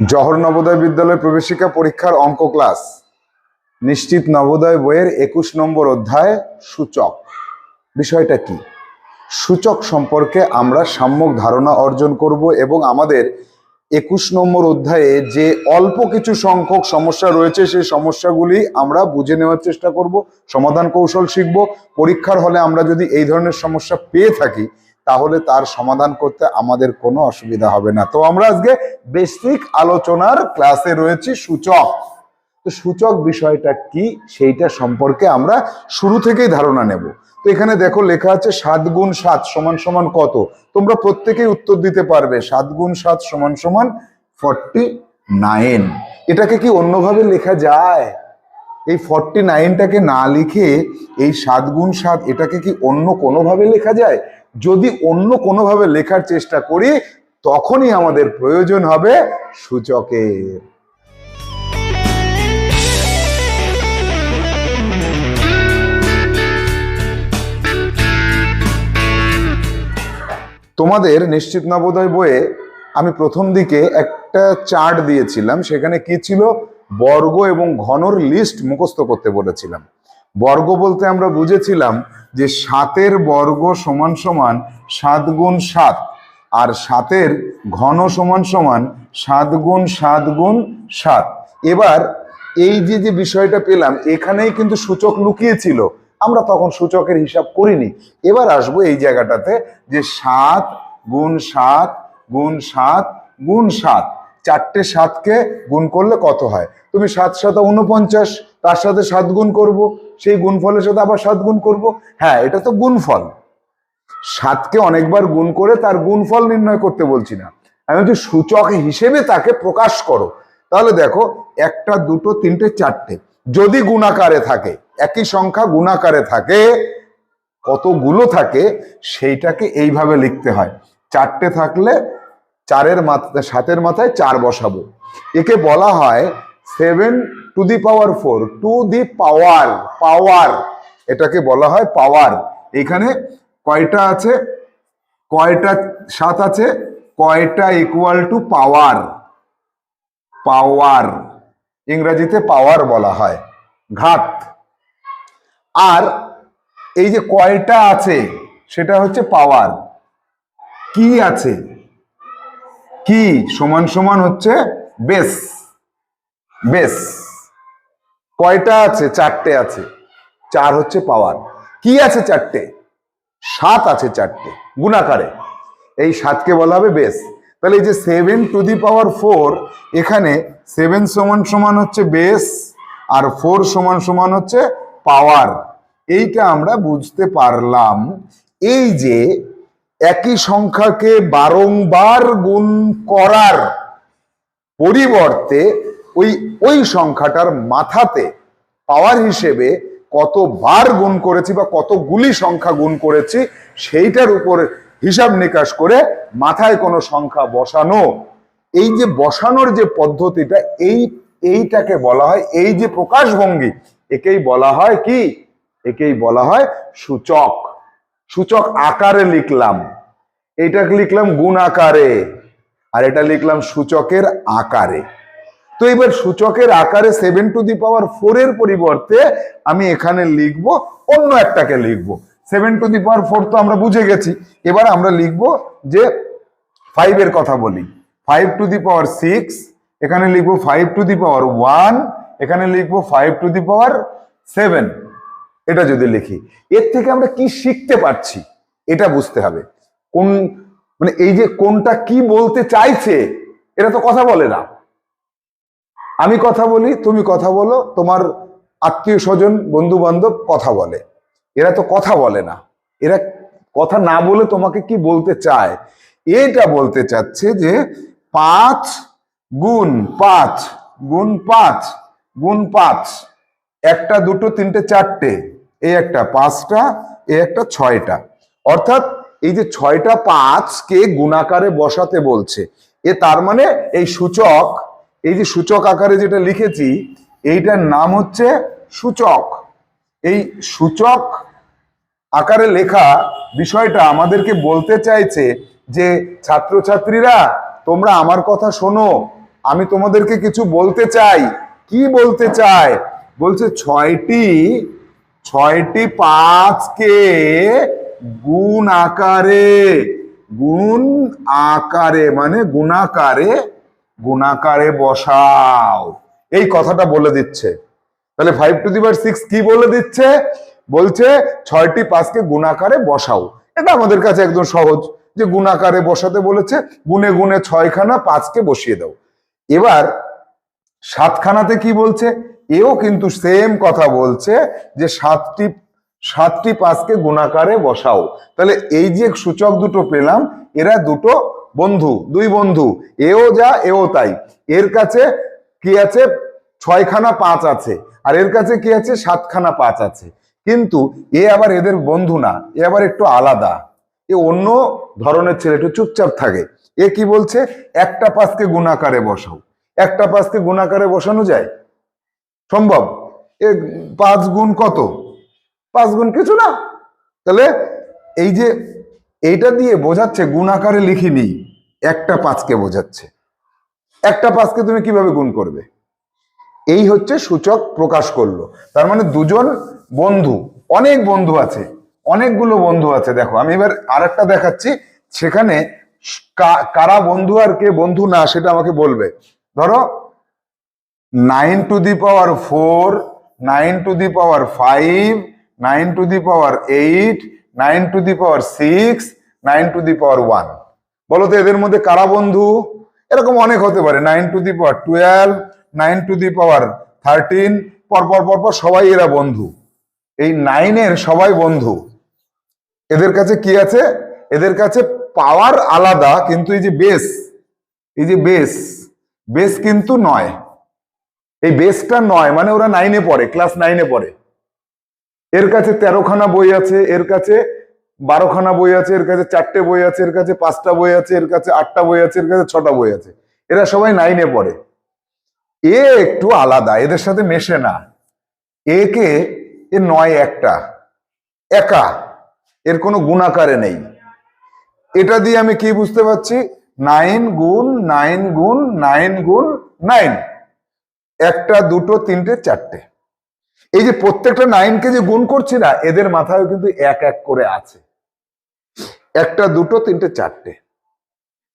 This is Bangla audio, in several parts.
জহর নবোদয় বিদ্যালয় প্রবেশিকা পরীক্ষার অঙ্ক ক্লাস। নিশ্চিত নবোদয় বইয়ের একুশ নম্বর অধ্যায় সূচক। বিষয়টা কি? সূচক সম্পর্কে আমরা সাম্যক ধারণা অর্জন করব এবং আমাদের একুশ নম্বর অধ্যায়ে যে অল্প কিছু সংখ্যক সমস্যা রয়েছে, সেই সমস্যাগুলি আমরা বুঝে নেওয়ার চেষ্টা করব, সমাধান কৌশল শিখব। পরীক্ষার হলে আমরা যদি এই ধরনের সমস্যা পেয়ে থাকি তাহলে তার সমাধান করতে আমাদের কোনো অসুবিধা হবে না। তো আমরা আজকে বেসিক আলোচনার ক্লাসে রয়েছি সূচক। তো সূচক বিষয়টা কি সেইটা সম্পর্কে আমরা শুরু থেকেই ধারণা নেব। তো এখানে দেখো লেখা আছে সাত গুণ সাত সমান সমান কত? তোমরা প্রত্যেকেই উত্তর দিতে পারবে। সাত গুণ সাত সমান সমান ফর্টি নাইন এটাকে কি অন্যভাবে লেখা যায়? এই ফর্টি নাইনটাকে না লিখে এই সাত গুণ সাত এটাকে কি অন্য কোনোভাবে লেখা যায়? যদি অন্য কোনোভাবে লেখার চেষ্টা করি, তখনই আমাদের প্রয়োজন হবে সূচকের। তোমাদের নিশ্চিত নবোদয় বইয়ে আমি প্রথম দিকে একটা চার্ট দিয়েছিলাম, সেখানে কি ছিল? বর্গ এবং ঘনর লিস্ট মুখস্থ করতে বলেছিলাম। বর্গ বলতে আমরা বুঝেছিলাম যে সাতের বর্গ সমান সমান সাত গুণ সাত, আর সাতের ঘন সমান সমান সাত গুণ সাত গুণ সাত। এবার এই যে যে বিষয়টা পেলাম, এখানেই কিন্তু সূচক লুকিয়েছিল। আমরা তখন সূচকের হিসাব করিনি। এবার আসব এই জায়গাটাতে যে সাত গুণ সাত গুণ সাত গুণ সাত। চারটে সাতকে গুণ করলে কত হয়? তুমি সাত সাত উনপঞ্চাশ তার সাথে সাত গুণ করব, সেই গুণফলের সাথে আবার সাত গুণ করব? হ্যাঁ এটা তো গুণফল। সাতকে অনেকবার গুণ করে তার গুণফল নির্ণয় করতে বলছি না। আমি বলছি সূচক হিসেবে তাকে প্রকাশ করো। তাহলে দেখো, একটা, দুটো, তিনটে, চারটে। যদি গুণাকারে থাকে, একই সংখ্যা গুণাকারে থাকে, কতগুলো থাকে, সেইটাকে এইভাবে লিখতে হয়। চারটে থাকলে চারের মাথা, সাতের মাথায় চার বসাবো। একে বলা হয় seven to the power four to the power power এটাকে বলা হয় পাওয়ার এখানে কয়টা আছে? কয়টা, সাত আছে? কয়টা ইকুয়াল টু পাওয়ার পাওয়ার ইংরাজিতে পাওয়ার বলা হয়। ঘাত। আর এই যে কয়টা আছে, সেটা হচ্ছে পাওয়ার কি আছে? কি সমান সমান হচ্ছে বেস বেস। কয়টা আছে? চারটে আছে। চার হচ্ছে পাওয়ার। কি আছে চারটে? সাত আছে চারটে। গুণাকারে। এই সাতকে বলা হবে বেস। তাহলে এই যে seven to the power four এখানে সেভেন সমান সমান হচ্ছে বেস আর ফোর সমান সমান হচ্ছে পাওয়ার। এইটা আমরা বুঝতে পারলাম। এই যে একই সংখ্যাকে বারংবার গুণ করার পরিবর্তে ওই ওই সংখ্যাটার মাথাতে পাওয়ার হিসেবে কতবার গুণ করেছি বা কতগুলি সংখ্যা গুণ করেছি, সেইটার উপর হিসাব নিকাশ করে মাথায় কোনো সংখ্যা বসানো। এই যে বসানোর যে পদ্ধতিটা, এই, এইটাকে বলা হয়, এই যে প্রকাশভঙ্গি, একেই বলা হয় কি? একেই বলা হয় সূচক। সূচক আকারে লিখলাম। এইটাকে লিখলাম গুণ আকারে, আর এটা লিখলাম সূচকের আকারে। তো এবার সূচকের আকারে seven to the power four এর পরিবর্তে আমি এখানে লিখব, অন্য একটাকে লিখব। Seven to the power four তো আমরা বুঝে গেছি। এবার আমরা লিখব যে ফাইভ এর কথা বলি। Five to the power six এখানে লিখব five to the power one এখানে লিখব five to the power seven এটা যদি লিখি, এর থেকে আমরা কি শিখতে পারছি এটা বুঝতে হবে। কোন মানে এই যে কোনটা কি বলতে চাইছে এটা তো কথা বলে না। আমি কথা বলি, তুমি কথা বলো, তোমার আত্মীয় স্বজন বন্ধু বান্ধব কথা বলে। এরা তো কথা বলে না। এরা কথা না বলে তোমাকে কি বলতে চায়? এটা বলতে চাচ্ছে যে পাঁচ গুণ পাঁচ গুণ পাঁচ গুণ পাঁচ। একটা, দুটো, তিনটে, চারটে। এই একটা পাঁচটা এই একটা ছয়টা। অর্থাৎ এই যে ছয়টা পাঁচকে গুণাকারে বসাতে বলছে, এ তার মানে এই সূচক, এই যে সূচক আকারে যেটা লিখেছি, এইটার নাম হচ্ছে সূচক। এই সূচক আকারে লেখা বিষয়টা আমাদেরকে বলতে চাইছে যে, ছাত্রছাত্রীরা, তোমরা আমার কথা শোনো, আমি তোমাদেরকে কিছু বলতে চাই। কি বলতে চাই বলছে ছয়টি ছয়টি পাঁচকে গুণ আকারে গুণ আকারে মানে গুণাকারে গুণাকারে বসাও। এই কথাটা বলে দিচ্ছে। তাহলে ফাইভ টু দি সিক্স কি বলে দিচ্ছে? বলছে ছয়টি পাঁচকে গুণাকারে বসাও। এটা আমাদের কাছে একদম সহজ। যে গুণাকারে বসাতে বলেছে গুনে গুনে ছয়খানা পাঁচকে বসিয়ে দাও। এবার সাতখানাতে কি বলছে? এও কিন্তু সেম কথা বলছে যে সাতটি সাতটি পাঁচকে গুণাকারে বসাও। তাহলে এই যে সূচক দুটো পেলাম, এরা দুটো বন্ধু, দুই বন্ধু, এও যা, এও তাই। এর কাছে কি আছে? ছয়খানা পাঁচ আছে। আর এর কাছে কি আছে? সাতখানা পাঁচ আছে। কিন্তু এ আবার এদের বন্ধু না, এ আবার একটু আলাদা। এ অন্য ধরনের ছেলে একটু চুপচাপ থাকে। এ কি বলছে? একটা পাঁচকে গুণাকারে বসাও। একটা পাঁচকে গুণাকারে বসানো যায়? সম্ভব? এ পাঁচ গুণ কত? পাঁচ গুণ কিছু না। তাহলে এই যে এইটা দিয়ে বোঝাচ্ছে, গুণ আকারে লিখিনি, একটা পাঁচকে বোঝাচ্ছে। একটা পাঁচকে তুমি কীভাবে গুণ করবে? এই হচ্ছে সূচক প্রকাশ করল। তার মানে দুজন বন্ধু, অনেক বন্ধু আছে, অনেকগুলো বন্ধু আছে, দেখো, আমি এবার আরেকটা দেখাচ্ছি। সেখানে কারা বন্ধু আর কে বন্ধু না, সেটা আমাকে বলবে। ধরো nine to the power four, nine to the power five, nine to the power eight, nine to the power six, nine to the power one. বলো তো এদের মধ্যে কারা বন্ধু? এরকম অনেক হতে পারে। Nine to the power twelve, nine to the power thirteen, পরপর পরপর সবাই এরা বন্ধু। এই নাইনের সবাই বন্ধু। এদের কাছে কি আছে? এদের কাছে পাওয়ার আলাদা, কিন্তু এই যে বেস, এই যে বেস বেস কিন্তু নয়। এই বেসটা নয় মানে ওরা নাইনে পড়ে ক্লাস নাইনে পড়ে। এর কাছে তেরোখানা বই আছে, এর কাছে বারোখানা বই আছে, এর কাছে চারটে বই আছে, এর কাছে পাঁচটা বই আছে, এর কাছে আটটা বই আছে, এর কাছে ছটা বই আছে। এরা সবাই নাইনে পড়ে। এ একটু আলাদা, এদের সাথে মেশে না। একে এ নয় একটা। একা। এর কোনো গুণাকারে নেই। এটা দিয়ে আমি কি বুঝতে পারছি? নাইন গুণ নাইন গুণ নাইন গুণ নাইন একটা, দুটো, তিনটে, চারটে। এই যে প্রত্যেকটা নাইনকে যে গুণ করছি না, এদের মাথায় কিন্তু এক এক করে আছে। একটা, দুটো, তিনটে, চারটে।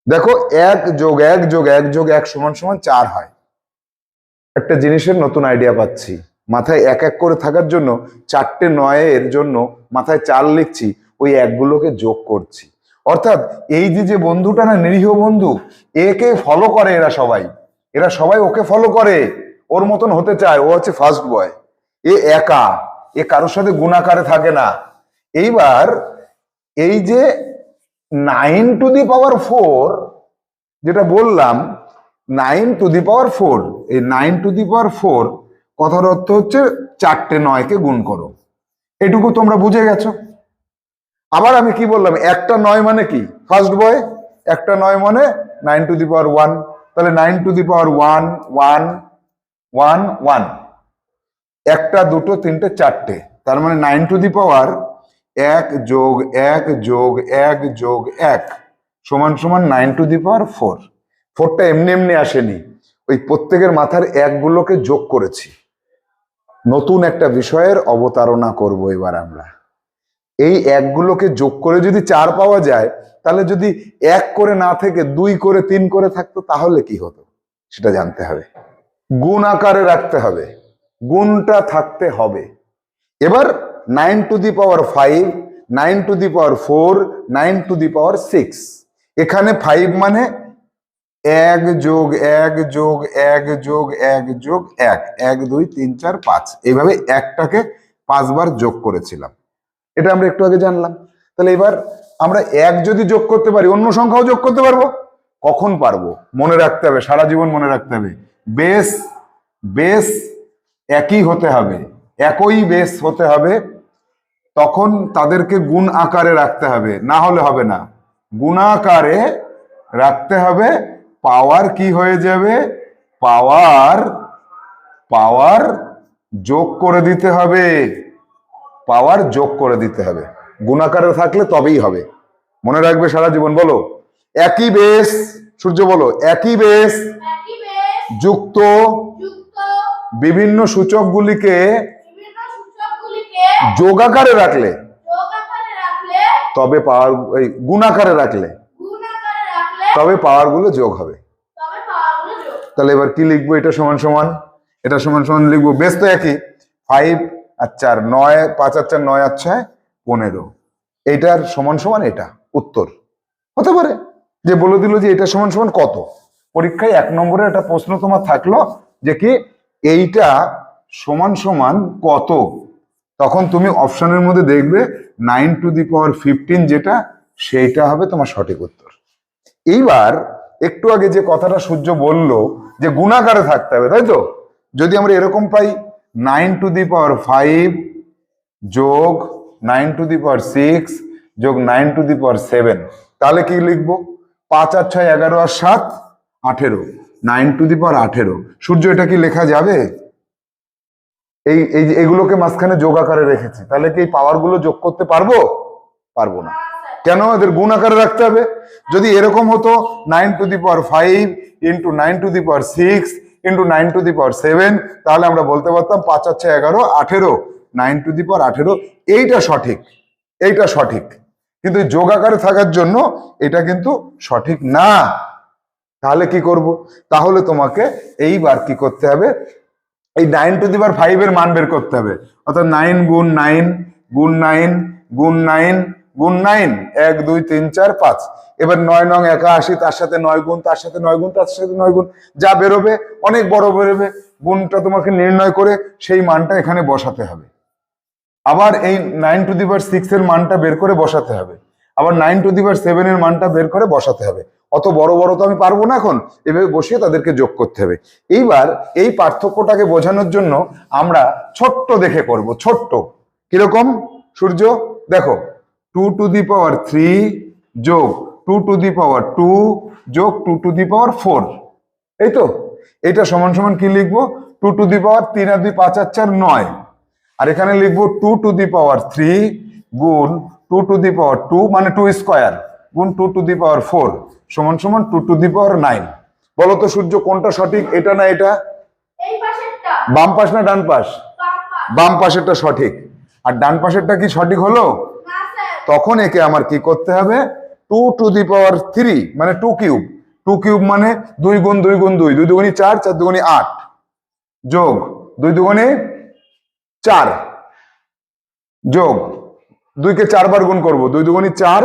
দেখো, এক যোগ এক যোগ এক যোগ এক সমান সমান চার হয়। একটা জিনিসের নতুন আইডিয়া পাচ্ছি। মাথায় এক এক করে থাকার জন্য চারটে নয়ের জন্য মাথায় চার লিখছি, ওই একগুলোকে যোগ করছি। অর্থাৎ এই যে যে বন্ধুটা না, নিরীহ বন্ধু, একে ফলো করে এরা সবাই। এরা সবাই ওকে ফলো করে। ওর মতন হতে চায়, ও হচ্ছে ফার্স্ট বয় এ একা, এ কারোর সাথে গুণাকারে থাকে না। এইবার এই যে nine to the power four যেটা বললাম nine to the power four এই nine to the power four কথার অর্থ হচ্ছে চারটে নয়কে গুণ করো। এটুকু তোমরা বুঝে গেছো? আবার আমি কি বললাম, একটা নয় মানে কি? ফার্স্ট বয় একটা নয় মানে nine to the power one তাহলে nine to the power one one one one. একটা, দুটো, তিনটে, চারটে। তার মানে নাইন টু দি পাওয়ার এক যোগ এক যোগ এক যোগ এক সমান সমান nine to the power four. ফোরটা এমনি এমনি আসেনি। ওই প্রত্যেকের মাথার একগুলোকে যোগ করেছি। নতুন একটা বিষয়ের অবতারণা করব এবার আমরা। এই একগুলোকে যোগ করে যদি চার পাওয়া যায়, তাহলে যদি এক করে না থেকে দুই করে তিন করে থাকতো, তাহলে কি হতো? সেটা জানতে হবে। গুণ আকারে রাখতে হবে, গুণটা থাকতে হবে। এবার nine to the power five nine to the power four nine to the power six এখানে ফাইভ মানে এক যোগ এক যোগ এক যোগ এক যোগ এক এক, দুই, তিন, চার, পাঁচ। এইভাবে একটাকে পাঁচবার যোগ করেছিলাম। এটা আমরা একটু আগে জানলাম। তাহলে এবার আমরা এক যদি যোগ করতে পারি, অন্য সংখ্যাও যোগ করতে পারব? কখন পারব? মনে রাখতে হবে, সারা জীবন মনে রাখতে হবে। বেস বেস একই হতে হবে, একই বেস হতে হবে, তখন তাদেরকে গুণ আকারে রাখতে হবে, না হলে হবে না। গুণাকারে রাখতে হবে, পাওয়ার কি হয়ে যাবে? পাওয়ার পাওয়ার যোগ করে দিতে হবে, পাওয়ার যোগ করে দিতে হবে। গুণাকারে থাকলে তবেই হবে। মনে রাখবে সারা জীবন, বলো, একই বেস সূর্য বলো, একই বেস যুক্ত বিভিন্ন সূচকগুলিকে যোগাকারে রাখলে যোগ আকারে রাখলে তবে পাওয়ার এই গুণাকারে রাখলে গুণ আকারে রাখলে তবে পাওয়ারগুলো যোগ হবে। তাহলে এবার কি লিখব? এটা সমান সমান এটা সমান সমান লিখব। বেশ তো একই। ফাইভ আর চার নয় পাঁচ আর চার নয় আর ছয় পনেরো। এইটার সমান সমান এটা উত্তর। হতে পারে। যে বলে দিল যে এটা সমান সমান কত? পরীক্ষায় এক নম্বরের একটা প্রশ্ন তোমার থাকল যে কি, এইটা সমান সমান কত? তখন তুমি অপশনের মধ্যে দেখবে nine to the power fifteen যেটা, সেইটা হবে তোমার সঠিক উত্তর। এইবার একটু আগে যে কথাটা সূর্য বলল যে গুণাকারে থাকতে হবে, তাই তো? যদি আমরা এরকম পাই nine to the power five যোগ nine to the power six যোগ nine to the power seven তাহলে কি লিখব? পাঁচ আর ছয় এগারো আর সাত আঠেরো। নাইন টু দি পাওয়ার আঠেরো। সূর্য, এটা কি লেখা যাবে? এই এই এগুলোকে মাঝখানে যোগ আকারে রেখেছি। তাহলে কি এই পাওয়ারগুলো যোগ করতে পারব? পারব না। কেন? এদের গুণ আকারে রাখতে হবে। যদি এরকম হতো nine to the power five into nine to the power six into nine to the power seven তাহলে আমরা বলতে পারতাম পাঁচ আচ্ছা এগারো, আঠেরো। নাইন টু দি পাওয়ার আঠেরো। এইটা সঠিক। এইটা সঠিক। কিন্তু যোগ আকারে থাকার জন্য এটা কিন্তু সঠিক না। তাহলে কি করব? তাহলে তোমাকে এইবার কি করতে হবে? এই nine to the power five এর মান বের করতে হবে। অর্থাৎ নাইন গুণ নাইন গুণ নাইন গুণ নাইন গুণ নাইন এক, দুই, তিন, চার, পাঁচ। এবার নয় নং একাশি, তার সাথে নয় গুণ, তার সাথে নয় গুণ, তার সাথে নয় গুণ। যা বেরোবে, অনেক বড় বেরোবে, গুণটা তোমাকে নির্ণয় করে সেই মানটা এখানে বসাতে হবে। আবার এই nine to the power six এর মানটা বের করে বসাতে হবে। আবার nine to the power seven এর মানটা বের করে বসাতে হবে। অত বড় বড় তো আমি পারব না এখন। এভাবে বসিয়ে তাদেরকে যোগ করতে হবে। এইবার এই পার্থক্যটাকে বোঝানোর জন্য আমরা ছোট্ট দেখে করব, ছোট্ট। কীরকম? সূর্য, দেখো, two to the power three যোগ two to the power two যোগ two to the power four. এই তো? এটা সমান সমান কি লিখব? টু টু দি পাওয়ার তিন আর দুই পাঁচ আর চার নয়। আর এখানে লিখব two to the power three গুণ two to the power two মানে টু স্কোয়ার, গুণ two to the power four. সমান সমান two to the power nine বলো তো সূর্য কোনটা সঠিক এটা না এটা? বাম পাশ না ডান পাশ? বাম পাশ। বাম পাশেরটা সঠিক। আর ডান পাশেরটা কি সঠিক হলো? তখন একে আমার কি করতে হবে? Two to the power three মানে টু কিউব টু কিউব মানে দুই গুণ দুই গুণ দুই। দুই দুগুণি চার চার দুগুণি আট। যোগ। দুই দুগুণি চার। যোগ। দুইকে চারবার গুণ করব। দুই দুগুণি চার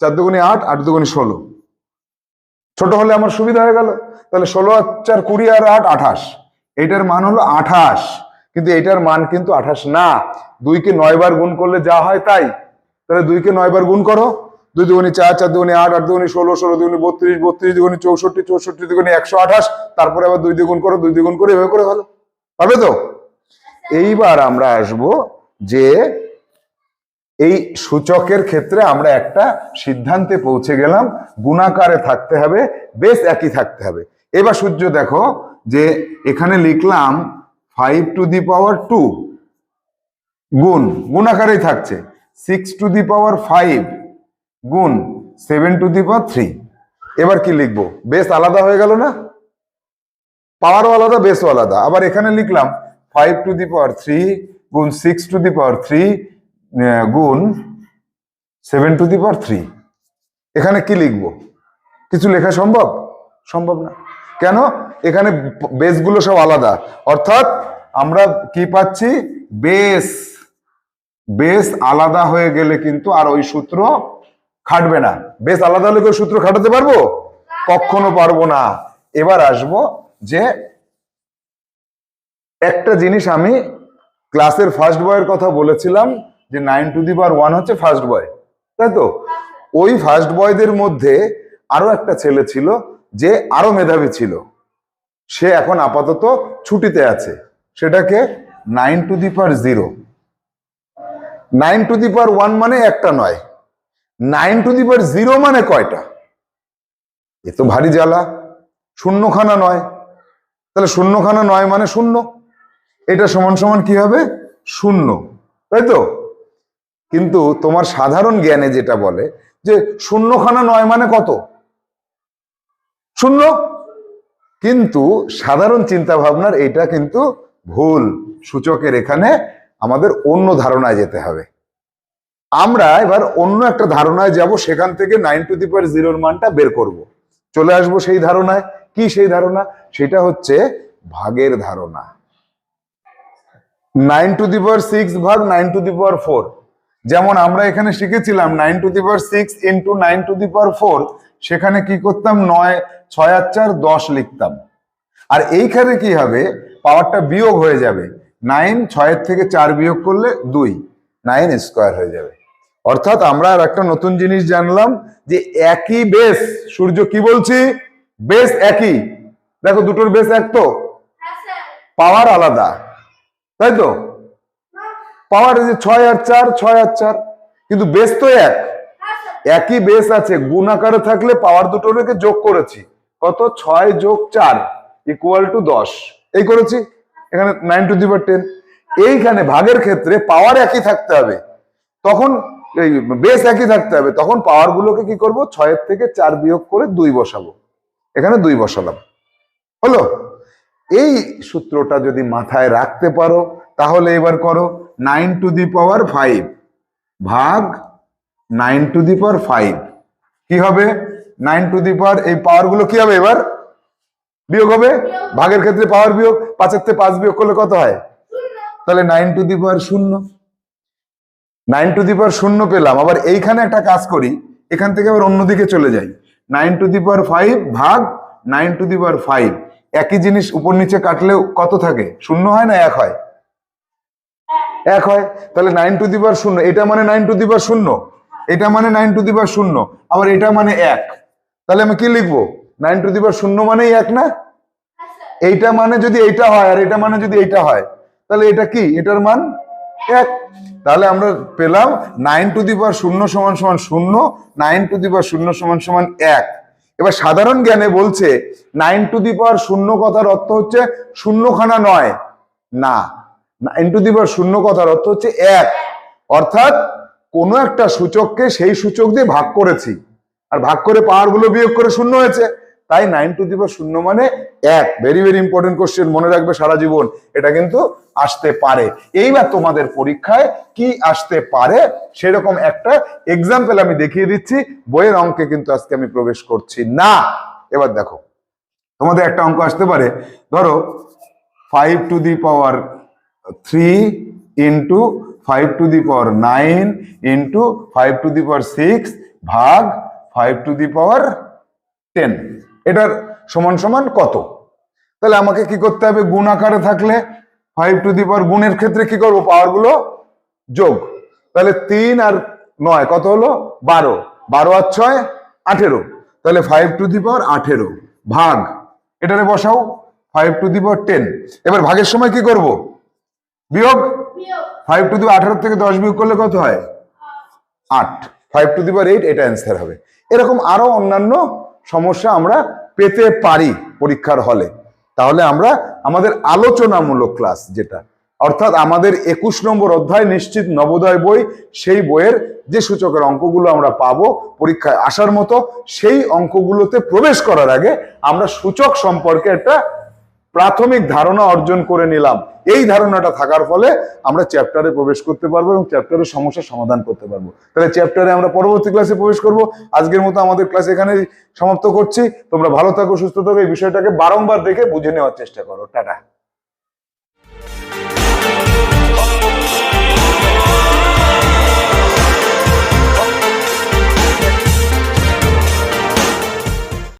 চার দুগুণি আট আট দুগুণি ষোলো। ছোট হলে আমার সুবিধা হয়ে গেল। তাহলে ষোলো আর চার কুড়ি আর আট আঠাশ। এটার মান হলো আঠাশ। কিন্তু এটার মান কিন্তু আঠাশ না। দুইকে নয় বার গুণ করলে যা হয় তাই। তাহলে দুইকে নয় বার গুণ করো। দুই দুগুণি চার চার দুগুণি আট আট দুগুণি ষোলো ষোলো দুগুণি বত্রিশ বত্রিশ দুগুণি চৌষট্টি চৌষট্টি দুগুণি একশো আঠাশ। তারপরে আবার দুই দ্বিগুণ করো দুই দ্বিগুণ করে এভাবে করে ভালো। পারবে তো? এইবার আমরা আসব যে এই সূচকের ক্ষেত্রে আমরা একটা সিদ্ধান্তে পৌঁছে গেলাম, গুণাকারে থাকতে হবে, বেশ একই থাকতে হবে। এবার সূর্য দেখো যে এখানে লিখলাম five to the power two গুণ, গুণাকারেই থাকছে। Six to the power five গুণ seven to the power three এবার কি লিখব? বেশ আলাদা হয়ে গেল না? পাওয়ারও আলাদা বেসও আলাদা। আবার এখানে লিখলাম five to the power three গুণ six to the power three গুণ seven to the power three এখানে কি লিখব? কিছু লেখা সম্ভব? সম্ভব না। কেন? এখানে বেসগুলো সব আলাদা। অর্থাৎ আমরা কি পাচ্ছি? বেস বেস আলাদা হয়ে গেলে কিন্তু আর ওই সূত্র খাটবে না। বেস আলাদা হলে কি ওই সূত্র খাটাতে পারব? কখনো পারব না। এবার আসব যে একটা জিনিস আমি ক্লাসের ফার্স্ট বয়ের কথা বলেছিলাম। যে nine to the power one হচ্ছে ফার্স্ট বয় তাই তো? ওই ফার্স্ট বয়দের মধ্যে আরও একটা ছেলে ছিল যে আরও মেধাবী ছিল। সে এখন আপাতত ছুটিতে আছে। সেটাকে nine to the power zero nine to the power one মানে একটা নয়। Nine to the power zero মানে কয়টা? এ তো ভারী জ্বালা। শূন্যখানা নয়। তাহলে শূন্যখানা নয় মানে শূন্য। এটা সমান সমান কি হবে? শূন্য। তাই তো? কিন্তু তোমার সাধারণ জ্ঞানে যেটা বলে যে শূন্যখানা নয় মানে কত? শূন্য? কিন্তু সাধারণ চিন্তা ভাবনার এটা কিন্তু ভুল। সূচকের এখানে আমাদের অন্য ধারণায় যেতে হবে। আমরা এবার অন্য একটা ধারণায় যাব, সেখান থেকে নাইন টু দি পাওয়ার জিরোর মানটা বের করব। চলে আসব সেই ধারণায়। কি সেই ধারণা? সেটা হচ্ছে ভাগের ধারণা। Nine to the power six ভাগ nine to the power four যেমন আমরা এখানে শিখেছিলাম nine to the power six into nine to the power four সেখানে কি করতাম? নয় ছয় আর চার দশ লিখতাম। আর এইখানে কি হবে? পাওয়ারটা বিয়োগ হয়ে যাবে। নাইন ছয়ের থেকে চার বিয়োগ করলে দুই নাইন স্কোয়ার হয়ে যাবে। অর্থাৎ আমরা আর একটা নতুন জিনিস জানলাম যে একই বেস সূর্য কি বলছি? বেস একই। দেখো দুটোর বেস এক তো? হ্যাঁ পাওয়ার আলাদা। তাই তো? পাওয়ার যে ছয় আর চার, ছয় আর চার। কিন্তু বেস তো এক। একই বেস আছে। গুণ আকারে থাকলে পাওয়ার দুটো রেখে যোগ করেছি। কত? ছয় যোগ চার ইকুয়াল টু দশ। এই করেছি। এখানে nine to the power ten এইখানে ভাগের ক্ষেত্রে পাওয়ার একই থাকতে হবে। তখন এই বেস একই থাকতে হবে। তখন পাওয়ার গুলোকে কি করব? ছয়ের থেকে চার বিয়োগ করে দুই বসাবো। এখানে দুই বসালাম। হলো? এই সূত্রটা যদি মাথায় রাখতে পারো, তাহলে এবার করো। Nine to the power five ভাগ nine to the power five. কি হবে? নাইন টু দি পাওয়ার এই পাওয়ারগুলো কি হবে এবার? বিয়োগ হবে? ভাগের ক্ষেত্রে পাওয়ার বিয়োগ, পাঁচের থেকে পাঁচ বিয়োগ করলে কত হয়? তাহলে নাইন টু দি পাওয়ার শূন্য। নাইন টু দি পাওয়ার শূন্য পেলাম, আবার এইখানে একটা কাজ করি, এখান থেকে আবার অন্যদিকে চলে যাই। Nine to the power five ভাগ nine to the power five. একই জিনিস উপর নিচে কাটলেও কত থাকে? শূন্য হয় না এক হয়? এক হয়, তাহলে নাইন টু দিবার শূন্য। এটা মানে নাইন টু দিবার শূন্য? এটা মানে নাইন টু দিবার শূন্য। আবার এটা মানে এক। তাহলে আমি কি লিখব? নাইন টু দি পাওয়ার শূন্য মানেই এক না? এইটা মানে যদি এইটা হয়, আর এটা মানে যদি এইটা হয়, তাহলে এটা কি? এটার মান এক। তাহলে আমরা পেলাম নাইন টু দি পাওয়ার শূন্য সমান সমান শূন্য নাইন টু দি পাওয়ার শূন্য সমান সমান এক। এবার সাধারণ জ্ঞানে বলছে নাইন টু দি শূন্য কথার অর্থ হচ্ছে শূন্যখানা নয়, না। নাইন টু দি পাওয়ার শূন্য কথার অর্থ হচ্ছে এক। অর্থাৎ কোনো একটা সূচককে সেই সূচক দিয়ে ভাগ করেছি। আর ভাগ করে পাওয়ারগুলো বিয়োগ করে শূন্য হয়েছে। তাই নাইন টু দি শূন্য মানে এক। ভেরি ভেরি ইম্পর্টেন্ট কোশ্চেন মনে রাখবে সারা জীবন। এটা কিন্তু আসতে পারে। এইবার তোমাদের পরীক্ষায় কি আসতে পারে সেরকম একটা এক্সাম্পল আমি দেখিয়ে দিচ্ছি। বইয়ের অঙ্কে কিন্তু আজকে আমি প্রবেশ করছি না। এবার দেখো। তোমাদের একটা অঙ্ক আসতে পারে। ধরো five to the power three into five to the power nine into five to the power six ভাগ five to the power ten এটার সমান সমান কত? তাহলে আমাকে কি করতে হবে? গুণ আকারে থাকলে ফাইভ টু দি পাওয়ার গুণের ক্ষেত্রে কি করব? পাওয়ারগুলো যোগ। তাহলে তিন আর নয় কত হলো? বারো। বারো আর ছয়, আঠেরো। তাহলে ফাইভ টু দি পাওয়ার আঠেরো। ভাগ। এটারে বসাও। Five to the power ten এবার ভাগের সময় কি করব? বিয়োগ? ফাইভ টু দি আঠারো থেকে দশ বিয়োগ করলে কত হয়? আট। Five to the power eight এটা অ্যান্সার হবে। এরকম আরও অন্যান্য সমস্যা আমরা পেতে পারি পরীক্ষার হলে। তাহলে আমরা আমাদের আলোচনামূলক ক্লাস যেটা। অর্থাৎ আমাদের একুশ নম্বর অধ্যায় নিশ্চিত নবোদয় বই সেই বইয়ের যে সূচকের অঙ্কগুলো আমরা পাবো পরীক্ষায় আসার মতো সেই অঙ্কগুলোতে প্রবেশ করার আগে আমরা সূচক সম্পর্কে একটা প্রাথমিক ধারণা অর্জন করে নিলাম। এই ধারণাটা থাকার ফলে আমরা চ্যাপ্টারে প্রবেশ করতে পারব এবং চ্যাপ্টারের সমস্যা সমাধান করতে পারব। তাহলে চ্যাপ্টারে আমরা পরবর্তী ক্লাসে প্রবেশ করব। আজকের মতো আমাদের ক্লাস এখানে সমাপ্ত করছি। তোমরা ভালো থাকো, সুস্থ থাকো। এই বিষয়টাকে বারংবার দেখে বুঝে নেওয়ার চেষ্টা করো। টাটা।